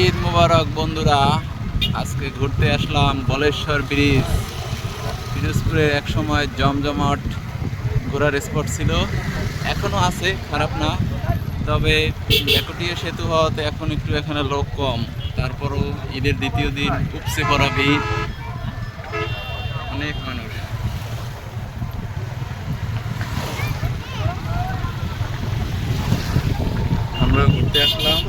ঈদ মুবারক, বন্ধুরা। আজকে ঘুরতে আসলাম বলেশ্বর ব্রিজ। পিরোজপুরে এক সময় জমজমাট ঘোরার স্পট ছিল। এখনও আছে, খারাপ না। তবে একটিয়া সেতু হওয়াতে এখন একটু এখানে লোক কম। তারপরও ঈদের দ্বিতীয় দিন উপসে পড়া ভিড়। অনেক মানুষ। আমরা ঘুরতে আসলাম।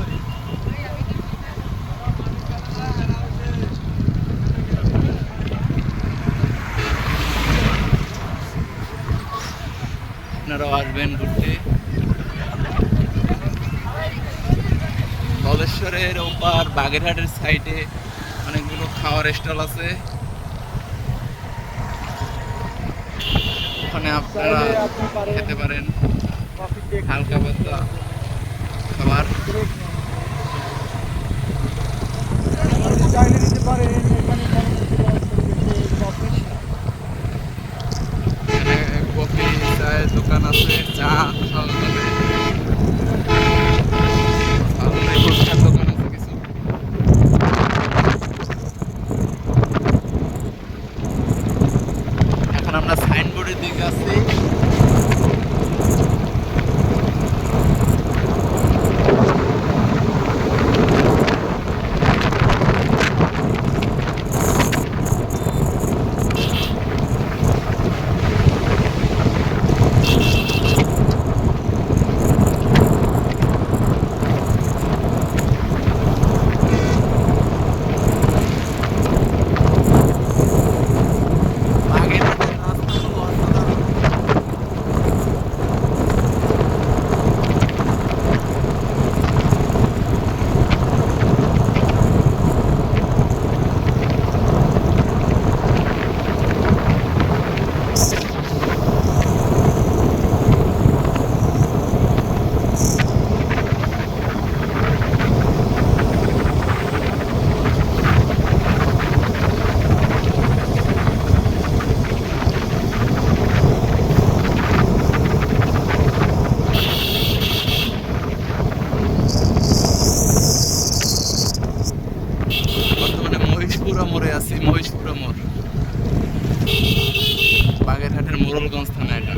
আপনারাও আসবেন ঘুরতে। ধলেশ্বরের ওপার বাগেরহাটের সাইডে অনেকগুলো খাওয়ার স্টল আছে। ওখানে আপনারা খেতে পারেন। হালকা পাতলা খাবার। দোকান আছে চা ভালো লাগে দোকান আছে আমরা সাইনবোর্ডের দিকে আছি। মোড়ে আছি মহিষপুরা মোড় বাগেরহাটের মোড়লগঞ্জ থানা এটা।